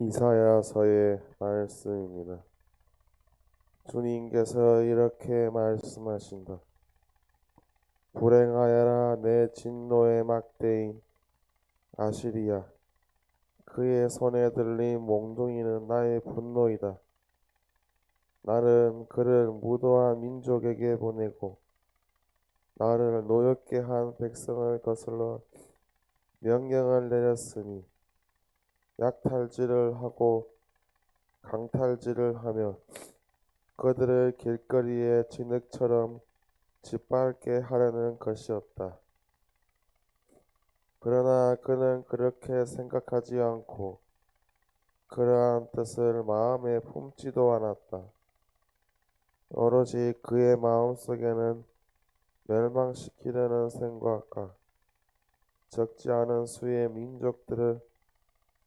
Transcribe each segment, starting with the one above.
이사야서의 말씀입니다. 주님께서 이렇게 말씀하신다. 불행하여라 내 진노의 막대인 아시리야. 그의 손에 들린 몽둥이는 나의 분노이다. 나는 그를 무도한 민족에게 보내고 나를 노엽게 한 백성을 거슬러 명령을 내렸으니 약탈질을 하고 강탈질을 하며 그들을 길거리에 진흙처럼 짓밟게 하려는 것이었다. 그러나 그는 그렇게 생각하지 않고 그러한 뜻을 마음에 품지도 않았다. 오로지 그의 마음 속에는 멸망시키려는 생각과 적지 않은 수의 민족들을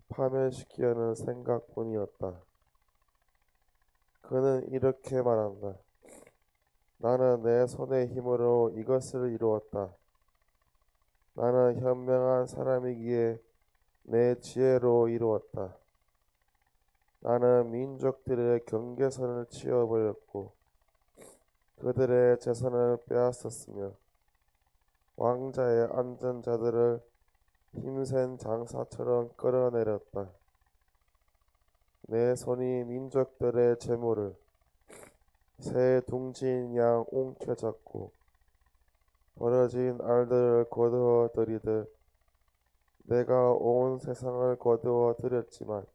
파멸시키려는 생각뿐이었다. 그는 이렇게 말한다. 나는 내 손의 힘으로 이것을 이루었다. 나는 현명한 사람이기에 내 지혜로 이루었다. 나는 민족들의 경계선을 치워버렸고 그들의 재산을 빼앗았으며 왕자의 안전자들을 힘센 장사처럼 끌어내렸다. 내 손이 민족들의 재물을 새 둥진 양 옹켜잡고 벌어진 알들을 거두어 들이듯 내가 온 세상을 거두어 들였지만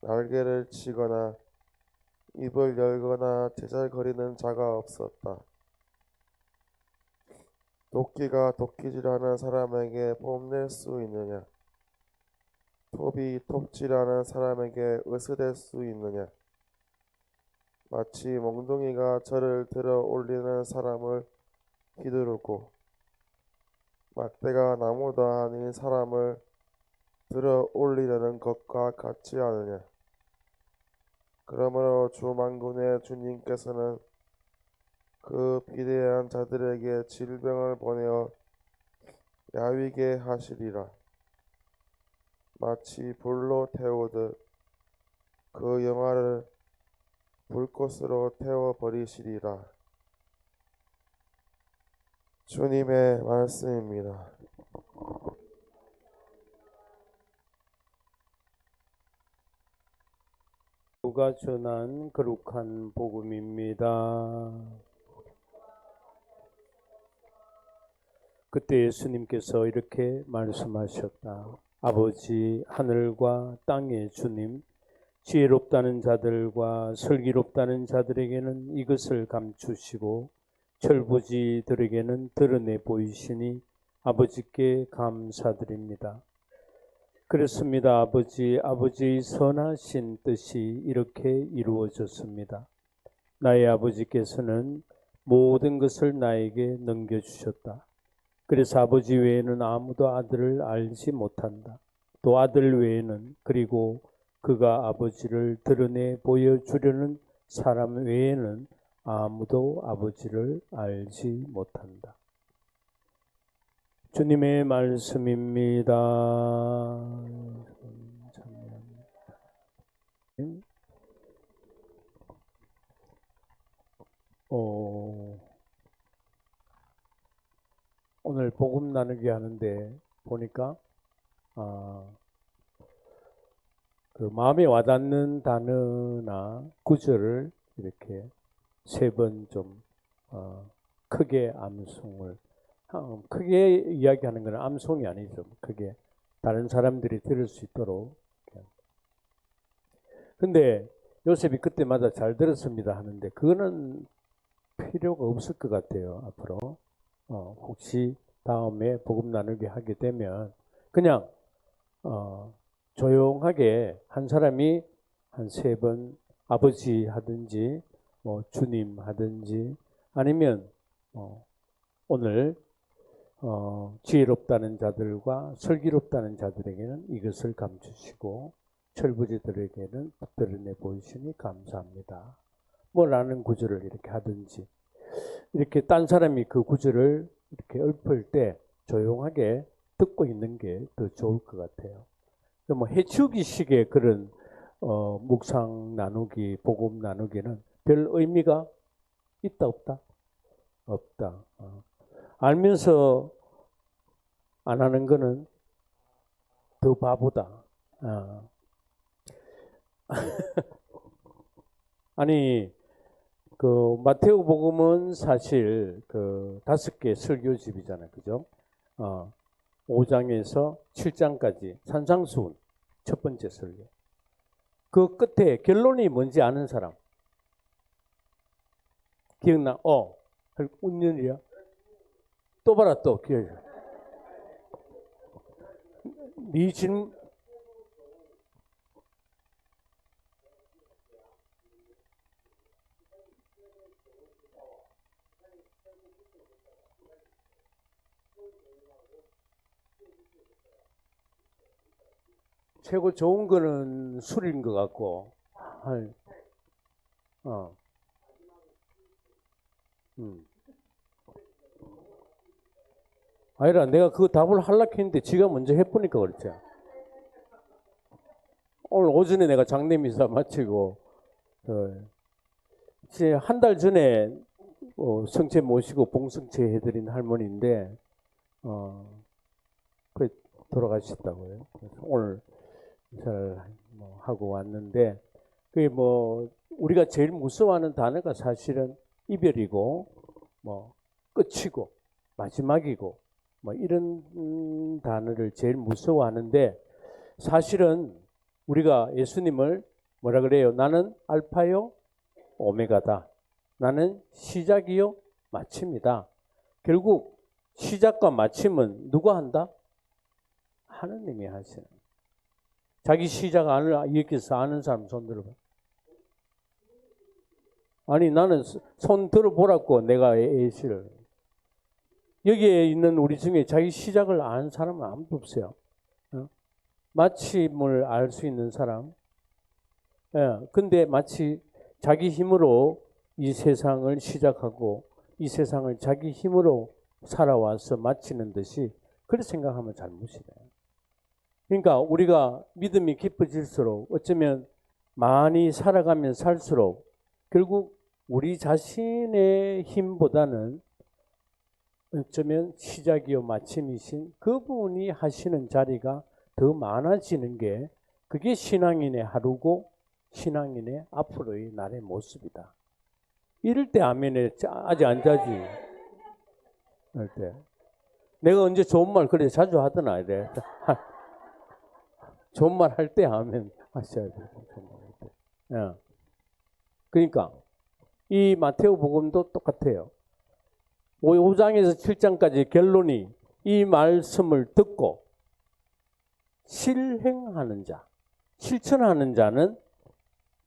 날개를 치거나 입을 열거나 제잘거리는 자가 없었다. 도끼가 도끼질하는 사람에게 뽐낼 수 있느냐? 톱이 톱질하는 사람에게 으스댈 수 있느냐? 마치 몽둥이가 저를 들어 올리는 사람을 휘두르고 막대가 나무도 아닌 사람을 들어 올리려는 것과 같지 않으냐? 그러므로 주 만군의 주님께서는 그 비대한 자들에게 질병을 보내어 야위게 하시리라. 마치 불로 태우듯 그 영화를 불꽃으로 태워 버리시리라. 주님의 말씀입니다. 누가 전한 거룩한 복음입니다. 그때 예수님께서 이렇게 말씀하셨다. 아버지 하늘과 땅의 주님, 지혜롭다는 자들과 슬기롭다는 자들에게는 이것을 감추시고 철부지들에게는 드러내 보이시니 아버지께 감사드립니다. 그렇습니다. 아버지, 아버지의 선하신 뜻이 이렇게 이루어졌습니다. 나의 아버지께서는 모든 것을 나에게 넘겨주셨다. 그래서 아버지 외에는 아무도 아들을 알지 못한다. 또 아들 외에는 그리고 그가 아버지를 드러내 보여주려는 사람 외에는 아무도 아버지를 알지 못한다. 주님의 말씀입니다. 어, 오늘 복음 나누기 하는데 보니까 아, 그 마음에 와닿는 단어나 구절을 이렇게 세 번좀 어, 크게 암송을 어, 크게 이야기하는 것은 암송이 아니죠. 크게 다른 사람들이 들을 수 있도록. 근데 요셉이 그때마다 잘 들었습니다 하는데 그거는 필요가 없을 것 같아요. 앞으로 어, 혹시 다음에 복음 나누게 하게 되면 그냥 어, 조용하게 한 사람이 한 세 번 아버지 하든지 뭐 주님 하든지 아니면 어, 오늘 어, 지혜롭다는 자들과 슬기롭다는 자들에게는 이것을 감추시고 철부지들에게는 드러내 보이시니 감사합니다. 뭐라는 구절을 이렇게 하든지 이렇게 딴 사람이 그 구절을 이렇게 읊을 때 조용하게 듣고 있는 게 더 좋을 것 같아요. 뭐 해치우기식의 그런 어, 묵상 나누기, 복음 나누기는 별 의미가 있다 없다? 없다. 어. 알면서 안 하는 거는 더 바보다. 어. 아니 그 마테오 복음은 사실 그 다섯 개 설교집이잖아요, 그죠? 어, 5장에서 7장까지 산상수훈 첫 번째 설교. 그 끝에 결론이 뭔지 아는 사람 기억나? 어, 운년이야. 또 봐라 또 기억. 네 질문 최고 좋은 거는 술인 것 같고, 할, 어, 음. 아니라 내가 그 답을 하려고 했는데 지가 먼저 해보니까 그렇지. 오늘 오전에 내가 장례 미사 마치고, 어, 이제 한 달 전에 어, 성체 모시고 봉성체 해드린 할머니인데, 어, 그 돌아가셨다고요. 오늘 인사를 뭐 하고 왔는데, 그게 뭐, 우리가 제일 무서워하는 단어가 사실은 이별이고, 뭐, 끝이고, 마지막이고, 뭐, 이런 음, 단어를 제일 무서워하는데, 사실은 우리가 예수님을 뭐라 그래요? 나는 알파요, 오메가다. 나는 시작이요, 마침이다. 결국 시작과 마침은 누가 한다? 하느님이 하시는. 자기 시작 안을 여기서 아는 사람 손 들어봐. 아니 나는 손 들어보라고 내가 예시를. 여기에 있는 우리 중에 자기 시작을 아는 사람은 아무도 없어요. 어? 마침을 알 수 있는 사람. 예, 근데 마치 자기 힘으로 이 세상을 시작하고 이 세상을 자기 힘으로 살아와서 마치는 듯이 그렇게 생각하면 잘못이래요. 그러니까 우리가 믿음이 깊어질수록 어쩌면 많이 살아가면 살수록 결국 우리 자신의 힘보다는 어쩌면 시작이요 마침이신 그분이 하시는 자리가 더 많아지는 게 그게 신앙인의 하루고 신앙인의 앞으로의 날의 모습이다. 이럴 때 아멘에 아직 안 자지. 이럴 때. 내가 언제 좋은 말 그래 자주 하더나 이래. 좋은 말할 때 아멘 하셔야 돼. 예. 그러니까 이 마테오 복음도 똑같아요. 5장에서 7장까지 결론이 이 말씀을 듣고 실행하는 자, 실천하는 자는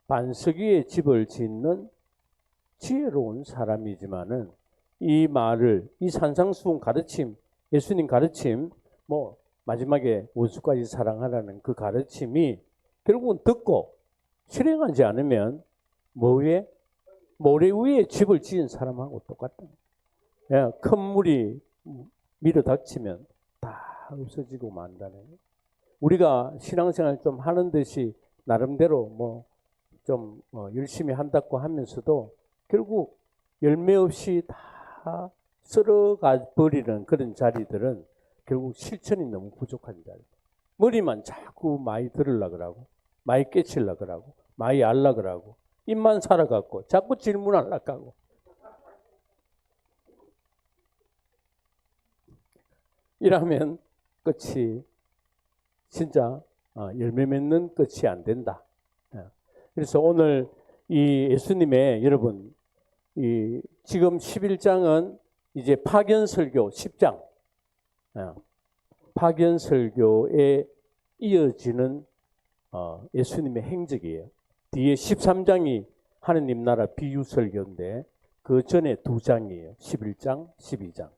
반석 위에 집을 짓는 지혜로운 사람이지만은 이 말을 이 산상수훈 가르침, 예수님 가르침, 뭐 마지막에 원수까지 사랑하라는 그 가르침이 결국은 듣고 실행하지 않으면 뭐 위에 모래 위에 집을 지은 사람하고 똑같다. 예, 큰 물이 밀어 닥치면 다 없어지고 만다네. 우리가 신앙생활 좀 하는 듯이 나름대로 뭐 좀 열심히 한다고 하면서도 결국 열매 없이 다 썰어가 버리는 그런 자리들은 결국 실천이 너무 자리. 머리만 자꾸 많이 들으려 그러고, 많이 깨치려 그러고, 많이 알라 그러고, 입만 살아갖고, 자꾸 질문하려 하고. 이러면 끝이 진짜 어, 열매 맺는 끝이 안 된다. 예. 그래서 오늘 이 예수님의 여러분 이 지금 11장은 이제 파견 설교 10장 어, 파견 설교에 이어지는 어, 예수님의 행적이에요. 뒤에 13장이 하느님 나라 비유 설교인데 그 전에 두 장이에요. 11장, 12장.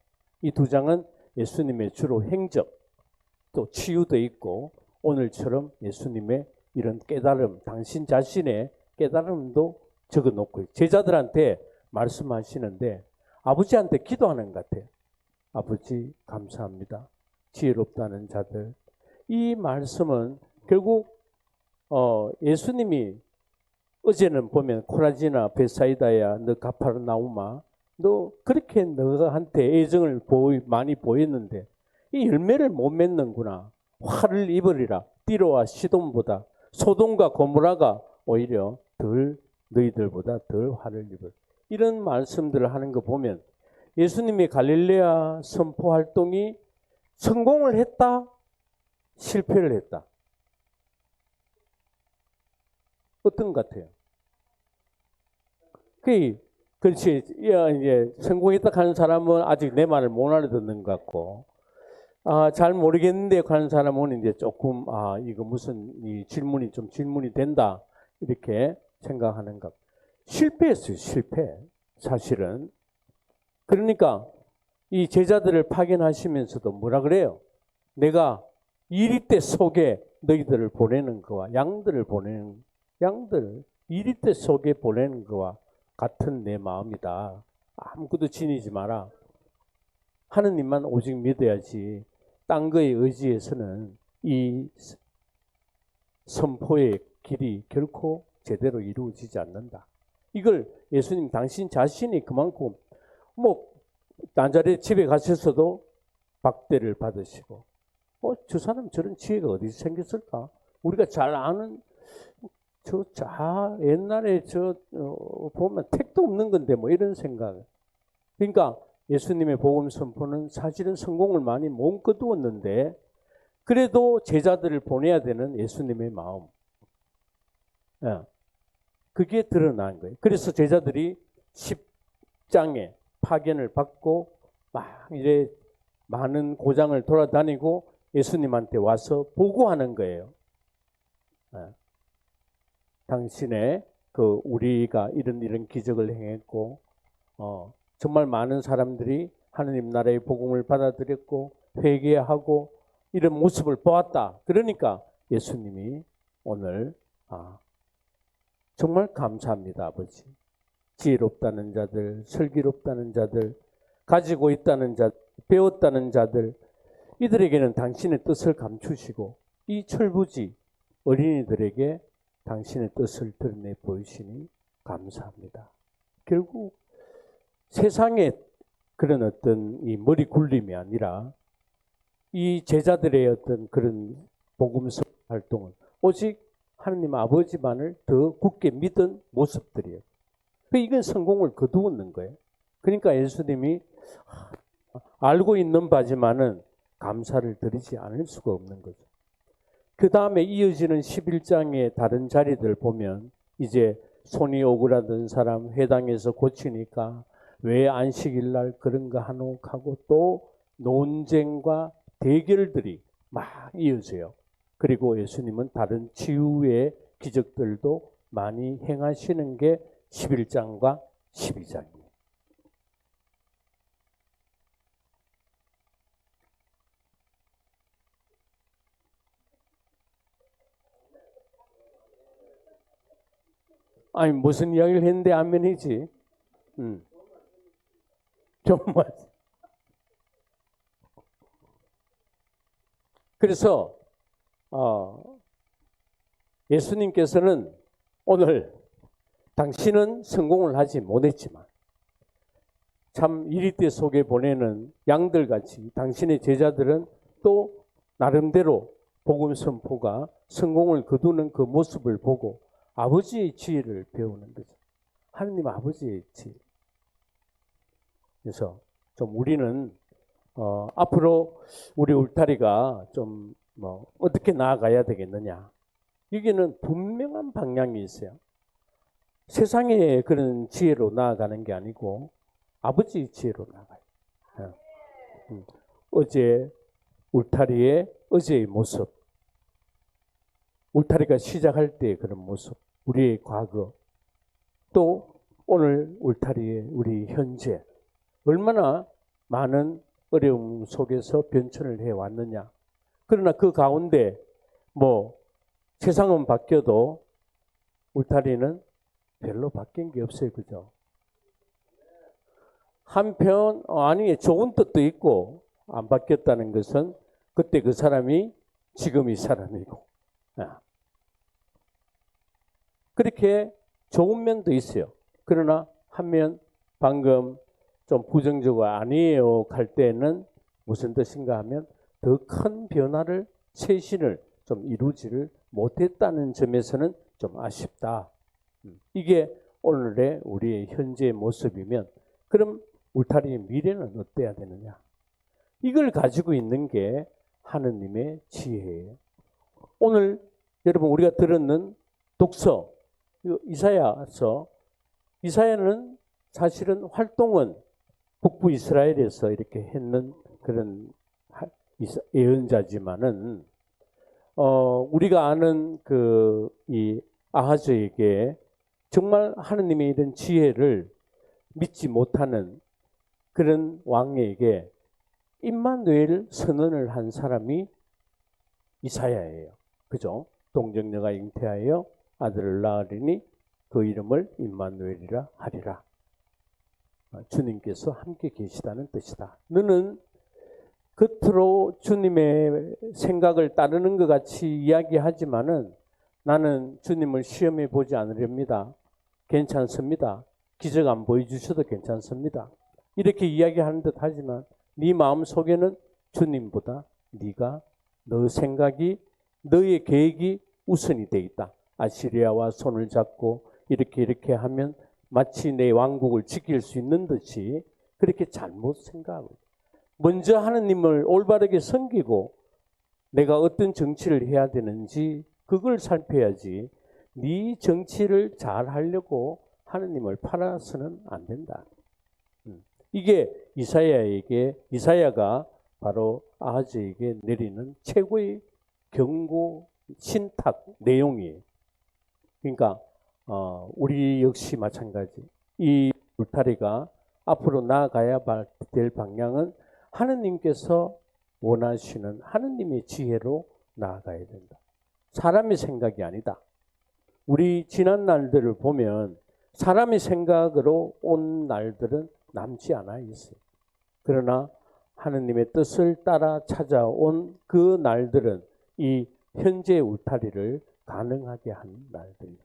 이 두 장은 예수님의 주로 행적, 또 치유도 있고 오늘처럼 예수님의 이런 깨달음, 당신 자신의 깨달음도 적어 놓고 제자들한테 말씀하시는데 아버지한테 기도하는 것 같아요. 아버지 감사합니다. 지혜롭다는 자들. 이 말씀은 결국 어, 예수님이 어제는 보면 코라지나 베사이다야 너 가파르나우마 너 그렇게 너한테 애정을 많이 보였는데 이 열매를 못 맺는구나 화를 입으리라 띠로와 시돈보다 소돔과 고무라가 오히려 덜 너희들보다 덜 화를 입을 이런 말씀들을 하는 거 보면 예수님의 갈릴레아 선포 활동이 성공을 했다 실패를 했다. 어떤 것 같아요? 그 그렇지. 야, 이제 성공했다 하는 사람은 아직 내 말을 못 알아듣는 것 같고. 아, 잘 모르겠는데 하는 사람은 이제 조금 아 이거 무슨 이 질문이 좀 질문이 된다 이렇게 생각하는 것. 실패했어요 실패. 사실은 그러니까 이 제자들을 파견하시면서도 뭐라 그래요? 내가 이리 때 속에 너희들을 보내는 거와 양들을 보내는 양들 이리 때 속에 보내는 거와 같은 내 마음이다. 아무것도 지니지 마라. 하느님만 오직 믿어야지 딴 거에 의지해서는 이 선포의 길이 결코 제대로 이루어지지 않는다. 이걸 예수님 당신 자신이 그만큼 뭐 난자리 집에 가셔서도 박대를 받으시고 어, 저 사람 저런 지혜가 어디서 생겼을까? 우리가 잘 아는 저 자 옛날에 저 어, 보면 택도 없는 건데 뭐 이런 생각. 그러니까 예수님의 복음 선포는 사실은 성공을 많이 못 거두었는데 그래도 제자들을 보내야 되는 예수님의 마음. 예. 그게 드러난 거예요. 그래서 제자들이 10장에 파견을 받고 막 이제 많은 고장을 돌아다니고 예수님한테 와서 보고하는 거예요. 예. 당신의 그 우리가 이런 이런 기적을 행했고 어, 정말 많은 사람들이 하느님 나라의 복음을 받아들였고 회개하고 이런 모습을 보았다. 그러니까 예수님이 오늘 아, 정말 감사합니다, 아버지. 지혜롭다는 자들, 슬기롭다는 자들, 가지고 있다는 자, 배웠다는 자들, 이들에게는 당신의 뜻을 감추시고 이 철부지 어린이들에게 당신의 뜻을 드러내 보이시니 감사합니다. 결국 세상에 그런 어떤 이 머리 굴림이 아니라 이 제자들의 어떤 그런 복음서 활동은 오직 하느님 아버지만을 더 굳게 믿은 모습들이에요. 그 이건 성공을 거두었는 거예요. 그러니까 예수님이 알고 있는 바지만은 감사를 드리지 않을 수가 없는 거죠. 그 다음에 이어지는 11장의 다른 자리들 보면 이제 손이 오그라든 사람 회당에서 고치니까 왜 안식일 날 그런가 하노 하고 또 논쟁과 대결들이 막 이어져요. 그리고 예수님은 다른 치유의 기적들도 많이 행하시는 게 11장과 12장이에요. 아니 무슨 이야기를 했는데 안면이지. 음. 정말. 그래서 어, 예수님께서는 오늘 당신은 성공을 하지 못했지만 참 이리때 속에 보내는 양들 같이 당신의 제자들은 또 나름대로 복음 선포가 성공을 거두는 그 모습을 보고 아버지의 지혜를 배우는 거죠. 하느님 아버지의 지혜. 그래서 좀 우리는 어, 앞으로 우리 울타리가 좀 뭐 어떻게 나아가야 되겠느냐. 여기는 분명한 방향이 있어요. 세상의 그런 지혜로 나아가는 게 아니고 아버지의 지혜로 나아가요. 예. 음. 어제 울타리의 어제의 모습, 울타리가 시작할 때의 그런 모습, 우리의 과거, 또 오늘 울타리의 우리 현재, 얼마나 많은 어려움 속에서 변천을 해 왔느냐. 그러나 그 가운데 뭐 세상은 바뀌어도 울타리는 별로 바뀐 게 없어요. 그죠? 한편, 어, 아니, 좋은 뜻도 있고, 안 바뀌었다는 것은 그때 그 사람이 지금 이 사람이고, 아. 그렇게 좋은 면도 있어요. 그러나 한면 방금 좀 부정적으로 아니에요 할 때는 무슨 뜻인가 하면 더 큰 변화를 쇄신을 좀 이루지를 못했다는 점에서는 좀 아쉽다. 음, 이게 오늘의 우리의 현재의 모습이면 그럼 울타리의 미래는 어때야 되느냐? 이걸 가지고 있는 게 하느님의 지혜예요. 오늘 여러분 우리가 들었는 독서 이사야서 이사야는 사실은 활동은 북부 이스라엘에서 이렇게 했는 그런 예언자지만은 어 우리가 아는 그 이 아하즈에게 정말 하느님의 이런 지혜를 믿지 못하는 그런 왕에게 임마누엘 선언을 한 사람이 이사야예요. 그죠? 동정녀가 잉태하여 아들을 낳으리니 그 이름을 임마누엘이라 하리라. 아, 주님께서 함께 계시다는 뜻이다. 너는 겉으로 주님의 생각을 따르는 것 같이 이야기하지만은 나는 주님을 시험해 보지 않으렵니다. 괜찮습니다. 기적 안 보여주셔도 괜찮습니다. 이렇게 이야기하는 듯 하지만 네 마음 속에는 주님보다 네가 너 생각이 너의 계획이 우선이 돼 있다. 아시리아와 손을 잡고 이렇게 이렇게 하면 마치 내 왕국을 지킬 수 있는 듯이 그렇게 잘못 생각하고. 먼저 하느님을 올바르게 섬기고 내가 어떤 정치를 해야 되는지 그걸 살펴야지 네 정치를 잘 하려고 하느님을 팔아서는 안 된다. 음. 이게 이사야에게 이사야가 바로 아하즈에게 내리는 최고의 경고 신탁 내용이에요. 그러니까 어, 우리 역시 마찬가지. 이 울타리가 앞으로 나아가야 될 방향은 하느님께서 원하시는 하느님의 지혜로 나아가야 된다. 사람의 생각이 아니다. 우리 지난 날들을 보면 사람의 생각으로 온 날들은 남지 않아 있어요. 그러나 하느님의 뜻을 따라 찾아온 그 날들은 이 현재 울타리를 가능하게 한 날들이에요.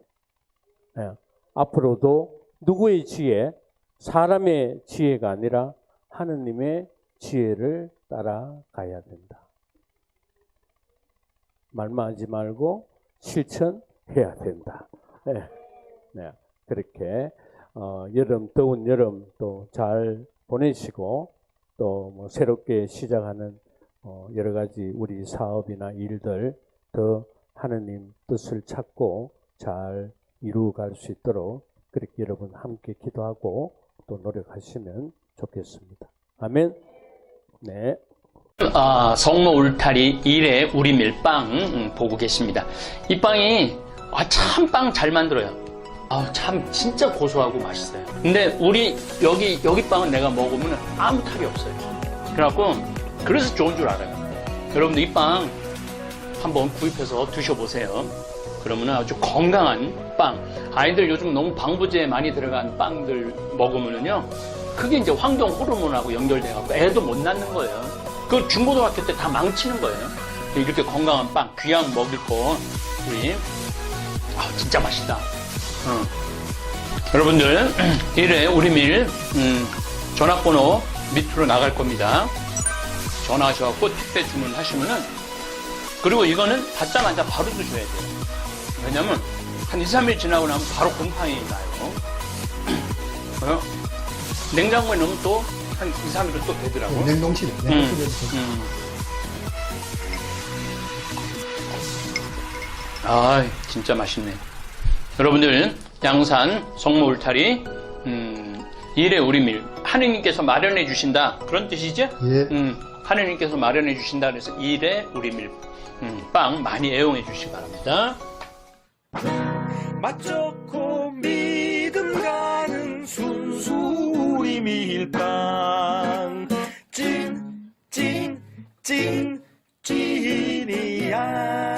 예, 앞으로도 누구의 지혜, 사람의 지혜가 아니라 하느님의 지혜를 따라가야 된다. 말만 하지 말고 실천 해야 된다. 예, 네, 그렇게 어, 여름 더운 여름 또 잘 보내시고 또 뭐 새롭게 시작하는 어, 여러 가지 우리 사업이나 일들 더 하느님 뜻을 찾고 잘 이루어갈 수 있도록 그렇게 여러분 함께 기도하고 또 노력하시면 좋겠습니다. 아멘. 네. 아, 성모 울타리 1회 우리 밀빵 음, 보고 계십니다. 이 빵이 아, 참 빵 잘 만들어요. 아, 참 진짜 고소하고 맛있어요. 근데 우리 여기 여기 빵은 내가 먹으면 아무 탈이 없어요. 그래갖고 그래서 좋은 줄 알아요. 여러분들 이 빵 한번 구입해서 드셔보세요. 그러면 아주 건강한 빵. 아이들 요즘 너무 방부제 많이 들어간 빵들 먹으면은요, 그게 이제 황동 호르몬하고 연결돼갖고 애도 못 낳는 거예요. 그 중고등학교 때 다 망치는 거예요. 이렇게 건강한 빵, 귀한 먹을 거, 우리, 아, 진짜 맛있다. 응. 여러분들, 1회 우리 밀, 음, 전화번호 밑으로 나갈 겁니다. 전화하셔갖고 택배 주문하시면은, 그리고 이거는 받자마자 바로 드셔야 돼요. 왜냐면, 한 2, 3일 지나고 나면 바로 곰팡이 나요. 어? 냉장고에 넣으면 또 한 2, 3일은 또 되더라고. 냉동실, 음, 냉동실에서 음. 아, 진짜 맛있네. 여러분들, 양산 성모 울타리, 음, 일의 우리밀. 하느님께서 마련해 주신다. 그런 뜻이죠? 예. 음, 하느님께서 마련해 주신다. 그래서 일의 우리밀. 음, 빵 많이 애용해 주시기 바랍니다. 맛좋고 믿음 가는 순수 우리 밀빵 찐 찐 찐 찐이야